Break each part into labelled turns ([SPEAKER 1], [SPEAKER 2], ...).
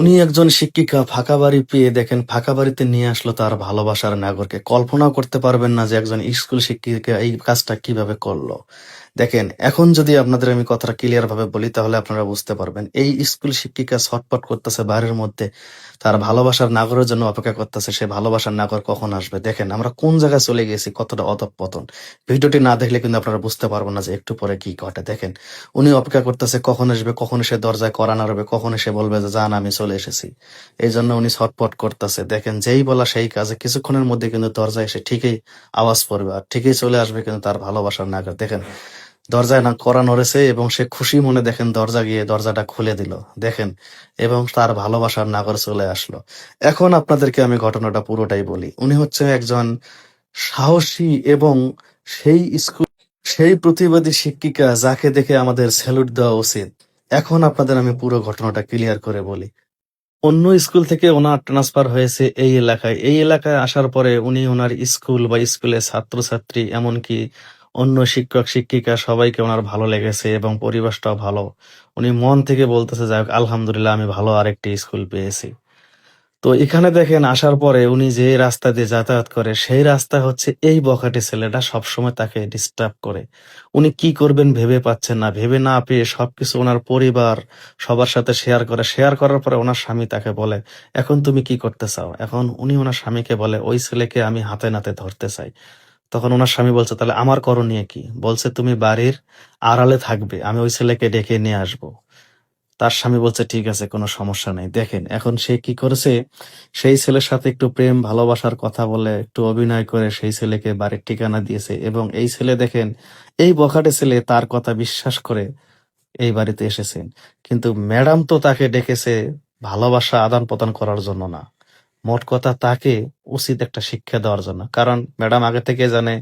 [SPEAKER 1] উনি একজন শিক্ষিকা, ফাঁকা বাড়ি পেয়ে দেখেন ফাঁকা বাড়িতে নিয়ে আসলো তার ভালোবাসার নাগরকে। কল্পনা করতে পারবেন না যে একজন স্কুল শিক্ষিকা এই কাজটা কীভাবে করল। দেখেন, এখন যদি আপনাদের আমি কথাটা ক্লিয়ার ভাবে বলি, তাহলে আপনারা বুঝতে পারবেন। এই স্কুল শিক্ষিকা ছটপট করতেছে বাড়ির মধ্যে। তার ভালোবাসার নাগরের জন্য অপেক্ষা করতেছে, সে ভালোবাসার নাগর কখন আসবে? দেখেন, আমরা কোন জায়গায় চলে গেছি, কতটা অধঃপতন। ভিডিওটি না দেখলে কিন্তু আপনারা বুঝতে পারবেন না যে একটু পরে কি ঘটে। দেখেন, উনি অপেক্ষা করতেছে, কখন আসবে, কখন এসে দরজায় করা নাড়বে, কখন সে বলবে যে যান আমি চলে এসেছি। এই জন্য উনি ছটপট করতেছে। দেখেন, যেই বলা সেই কাজে, কিছুক্ষণের মধ্যে কিন্তু দরজায় এসে ঠিকই আওয়াজ পড়বে, আর ঠিকই চলে আসবে কিন্তু তার ভালোবাসার নাগর। দেখেন দরজায় না করা নড়েছে এবং সে খুশি মনে দেখেন দরজা গিয়ে দরজাটা খুলে দিল। দেখেন, এবং তার ভালোবাসার নাগর চলে আসলো। এখন আপনাদেরকে আমি ঘটনাটা পুরোটাই বলি। উনি হচ্ছে একজন সাহসী এবং সেই স্কুল, সেই প্রতিবাদী শিক্ষিকা যাকে দেখে আমাদের স্যালুট দেওয়া উচিত। এখন আপনাদের আমি পুরো ঘটনাটা ক্লিয়ার করে বলি। অন্য স্কুল থেকে ওনার ট্রান্সফার হয়েছে এই এলাকায়। এই এলাকায় আসার পরে উনি ওনার স্কুল বা স্কুলের ছাত্রছাত্রী, এমনকি অন্য শিক্ষক, শিক্ষিকা সবাইকে ওনার ভালো লেগেছে এবং পরিবেশটাও ভালো। উনি মন থেকে বলতেছে, যাই হোক, আলহামদুলিল্লাহ, আমি ভালো আরেকটি স্কুল পেয়েছি। তো এখানে দেখেন, আসার পরে উনি যে রাস্তা দিয়ে যাতায়াত করে, সেই রাস্তা হচ্ছে এই বখাটে ছেলেটা সবসময় তাকে ডিস্টার্ব করে। উনি কি করবেন ভেবে পাচ্ছেন না। ভেবে না পেয়ে সবকিছু ওনার পরিবার সবার সাথে শেয়ার করে। শেয়ার করার পরে ওনার স্বামী তাকে বলে, এখন তুমি কি করতে চাও? এখন উনি ওনার স্বামীকে বলে, ওই ছেলেকে আমি হাতে নাতে ধরতে চাই। তখন ওনার স্বামী বলছে, তাহলে আমার করণীয় কি? বলছে, তুমি বাড়ির আড়ালে থাকবে, আমি ওই ছেলেকে ডেকে নিয়ে আসব। তার স্বামী বলছে, ঠিক আছে, কোনো সমস্যা নেই। দেখেন, এখন সে কি করেছে? সেই ছেলের সাথে একটু প্রেম, ভালোবাসার কথা বলে, একটু অভিনয় করে সেই ছেলেকে বাড়ির ঠিকানা দিয়েছে এবং এই ছেলে দেখেন, এই বখাটে ছেলে তার কথা বিশ্বাস করে এই বাড়িতে এসেছেন কিন্তু ম্যাডাম তো তাকে ডেকেছে ভালোবাসা আদান প্রদান করার জন্য না। মোট কথা তাকে উচিত একটা শিক্ষা দেওয়ার জন্য। কারণ ম্যাডাম আগে থেকে জানে,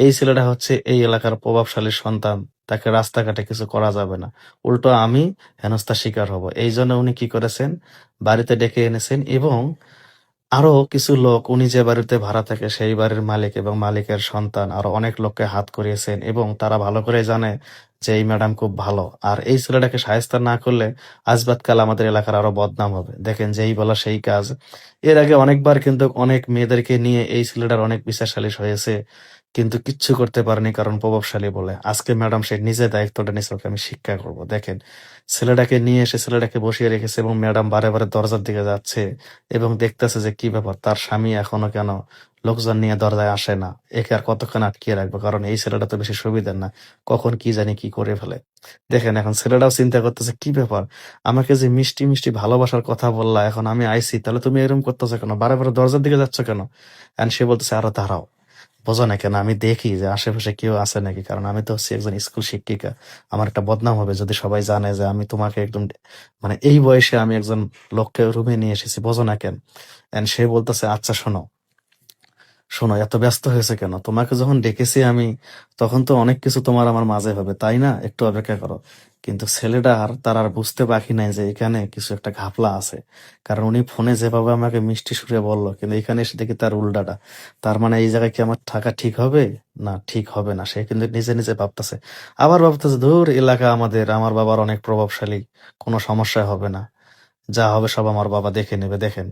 [SPEAKER 1] এই ছেলেটা হচ্ছে এই এলাকার প্রভাবশালী সন্তান, তাকে রাস্তাঘাটে কিছু করা যাবে না। উল্টো আমি হেনস্থার শিকার হব। এই জন্য উনি কি করেছেন? বাড়িতে ডেকে এনেছেন এবং আরও কিছু লোক উনি যে বাড়িতে ভাড়া থাকে সেই বাড়ির মালিক এবং মালিকের সন্তান আরও অনেক লোককে হাত করিয়েছেন এবং তারা ভালো করে জানে যে এই ম্যাডাম খুব ভালো। আর এই ছেলেটাকে সাহেস্তা না করলে আজবাদকাল আমাদের এলাকার আরও বদনাম হবে। দেখেন যেই বলা সেই কাজ। এর আগে অনেকবার কিন্তু অনেক মেয়েদেরকে নিয়ে এই ছেলেটার অনেক বিচারশালী হয়েছে, কিন্তু কিচ্ছু করতে পারেনি কারণ প্রভাবশালী বলে। আজকে ম্যাডাম সে নিজে দায়িত্বটা নিয়েছে, ওকে আমি শিক্ষা করব। দেখেন, ছেলেটাকে নিয়ে এসে ছেলেটাকে বসিয়ে রেখেছে এবং ম্যাডাম বারে বারে দরজার দিকে যাচ্ছে এবং দেখতেছে যে কি ব্যাপার, তার স্বামী এখনও কেন লোকজন নিয়ে দরজায় আসে না। একে আর কতক্ষণ আটকিয়ে রাখবে? কারণ এই ছেলেটা তো বেশি সুবিধার না। কখন কি জানি কি করে ফেলে। দেখেন, এখন ছেলেটাও চিন্তা করতেছে, কি ব্যাপার? আমাকে যে মিষ্টি মিষ্টি ভালোবাসার কথা বললা, এখন আমি আইছি তাহলে তুমি এরকম করতেছো কেন? বারে বারে দরজার দিকে যাচ্ছ কেন? এন্ড সে বলতেছে, আরও দাঁড়াও। বোঝো না কেন, আমি দেখি যে আশেপাশে কেউ আছে নাকি? কারণ আমি তো হচ্ছি একজন স্কুল শিক্ষিকা। আমার একটা বদনাম হবে যদি সবাই জানে যে আমি তোমাকে একদম মানে এই বয়সে আমি একজন লোককে রুমে নিয়ে এসেছি। বোঝো না কেন? এন্ড সে বলতেছে আচ্ছা শোনো। শোনো, এত ব্যস্ত হয়েছে কেন? তোমাকে যখন ডেকেছি আমি, তখন তো অনেক কিছু তোমার আমার মাঝে হবে, তাই না? একটু অপেক্ষা করো। কিন্তু ছেলেটা আর তার আর বুঝতে বাকি নাই যে এখানে কিছু একটা ঘাপলা আছে। কারণ উনি ফোনে যেভাবে আমাকে মিষ্টি সুরে বলল, কিন্তু এখানে এসে দেখি তার উল্টাটা। তার মানে এই জায়গায় কি আমার থাকা ঠিক হবে? না, ঠিক হবে না, সে কিন্তু নিজে নিজে ভাবতেছে। আবার ভাবতেছে, ধুর, এলাকা আমাদের, আমার বাবার অনেক প্রভাবশালী, কোনো সমস্যা হবে না। যা হবে সব আমার বাবা দেখে নেবে, দেখেন।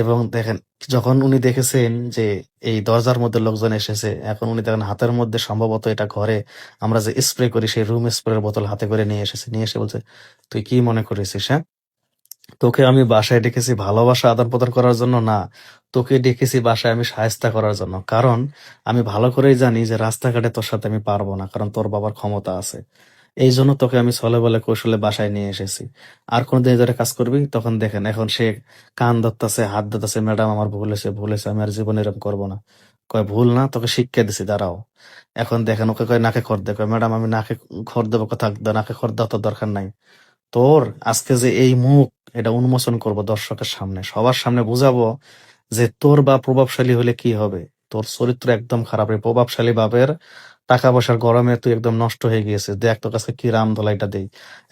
[SPEAKER 1] এবং দেখেন, যখন উনি দেখেছেন যে এই দরজার মধ্যে লোকজন এসেছে, এখন উনি দেখেন হাতের মধ্যে সম্ভবত এটা ঘরে আমরা যে স্প্রে করি, সেই রুম স্প্রের বোতল হাতে করে নিয়ে এসেছে, নিয়ে এসে বলছে, তুই কি মনে করেছিস হ্যাঁ? তোকে আমি বাসায় ডেকেছি ভালোবাসা আদান প্রদান করার জন্য? না, তোকে ডেকেছি বাসায় আমি সাহেস্তা করার জন্য। কারণ আমি ভালো করেই জানি যে রাস্তাঘাটে তোর সাথে আমি পারব না, কারণ তোর বাবার ক্ষমতা আছে। এই জন্য তোকে আমি ছলে বলে কৌশলে বাসায় নিয়ে এসেছি। আর কোনদিন ধরে কাজ করবি? তখন দেখেন, এখন সে কান ধরতেছে, হাত ধরতেছে, ম্যাডাম, আমার ভুল হয়েছে ভুল হয়েছে, আমি আর জীবনে এরকম করব না। কয়, ভুল না, তোকে শিক্ষা দিছি, দাঁড়াও। এখন দেখেন, ওকে কয়, নাকে খড় দে। কয়, ম্যাডাম, আমি নাকে খড় দেবো, কথা নাকে খড় দেওয়া তো দরকার নাই। তোর আজকে যে এই মুখ, এটা উন্মোচন করব দর্শকের সামনে, সবার সামনে বুঝাবো যে তোর বা প্রভাবশালী হলে কি হবে? তোর চরিত্র একদম খারাপ এই প্রভাবশালী বাপের টাকা পয়সার গরমে তুই একদম নষ্ট হয়ে গিয়েছিস। দেখ তোর কাছে কি রাম দোলাইটা দেই।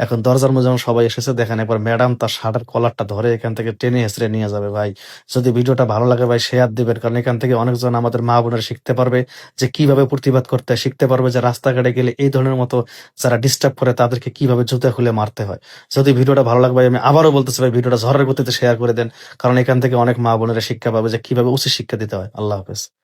[SPEAKER 1] এখন দরজার মধ্যে যখন সবাই এসেছে, দেখেন একবার ম্যাডাম তার শার্টের কলারটা ধরে এখান থেকে টেনে হেসড়ে নিয়ে যাবে ভাই। যদি ভিডিওটা ভালো লাগে ভাই শেয়ার দিবেন। কারণ এখান থেকে অনেকজন আমাদের মা বোনেরা শিখতে পারবে যে কীভাবে প্রতিবাদ করতে হয়, শিখতে পারবে যে রাস্তাঘাটে গেলে এই ধরনের মতো যারা ডিস্টার্ব করে তাদেরকে কীভাবে জুতা খুলে মারতে হয়। যদি ভিডিওটা ভালো লাগবে আমি আবারও বলতেছি ভাই, ভিডিওটা ঝড়ের গতিতে শেয়ার করে দেন। কারণ এখান থেকে অনেক মা বোনেরা শিক্ষা পাবে যে কীভাবে উচিত শিক্ষা দিতে হয়। আল্লাহ হাফেজ।